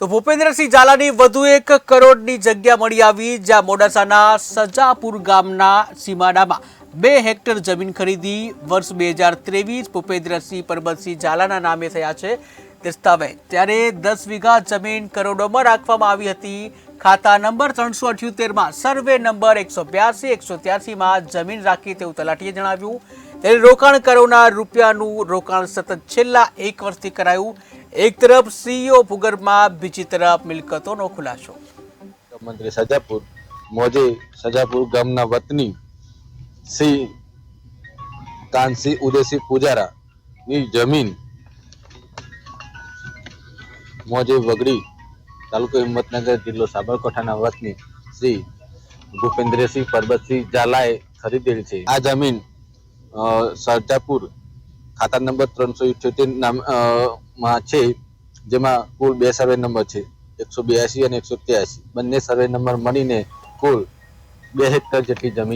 તો ભૂપેન્દ્રસિંહ ઝાલાની વધુ એક કરોડની જગ્યા મળી આવી, જ્યાં મોડાસાના સજાપુર ગામના સીમાડામાં બે હેક્ટર જમીન ખરીદી વર્ષ બે હજાર ત્રેવીસ ભૂપેન્દ્રસિંહ પરબતસિંહ ઝાલાના નામે થયા છે દસ્તાવેજ. ત્યારે દસ વીઘા જમીન કરોડોમાં રાખવામાં આવી હતી. ખાતા નંબર ત્રણસો અઠ્યોતેરમાં, સર્વે નંબર એકસો બ્યાસી, એકસો ત્યાસીમાં જમીન રાખી તેવું તલાટીએ જણાવ્યું. ત્યારે રોકાણકારોના રૂપિયાનું રોકાણ સતત છેલ્લા એક વર્ષથી કરાયું. એક તરફ સીઈઓ ભૂગર્ભમાં, બીજી તરફ મિલકતોનો ખુલાસો. મંત્રી સજાપુર મોજે સજાપુર ગામના વતની શ્રી કાનસી ઉદયસિંહ પૂજારા ની જમીન મોજે વગડી તાલુકો હિંમતનગર જિલ્લો સાબરકાંઠાના વતની શ્રી ભૂપેન્દ્રસિંહ પરબતસિંહ ઝાલાએ ખરીદેલ છે. આ જમીન સરજાપુર ખાતા નંબર ત્રણસો ઇઠ્યોતેર નામ માં છે, જેમાં કુલ બે સર્વે નંબર છે, એકસો બ્યાસી અને એકસો ત્યાસી. બંને સર્વે નંબર મળીને કુલ બે હેક્ટર જેટલી જમીન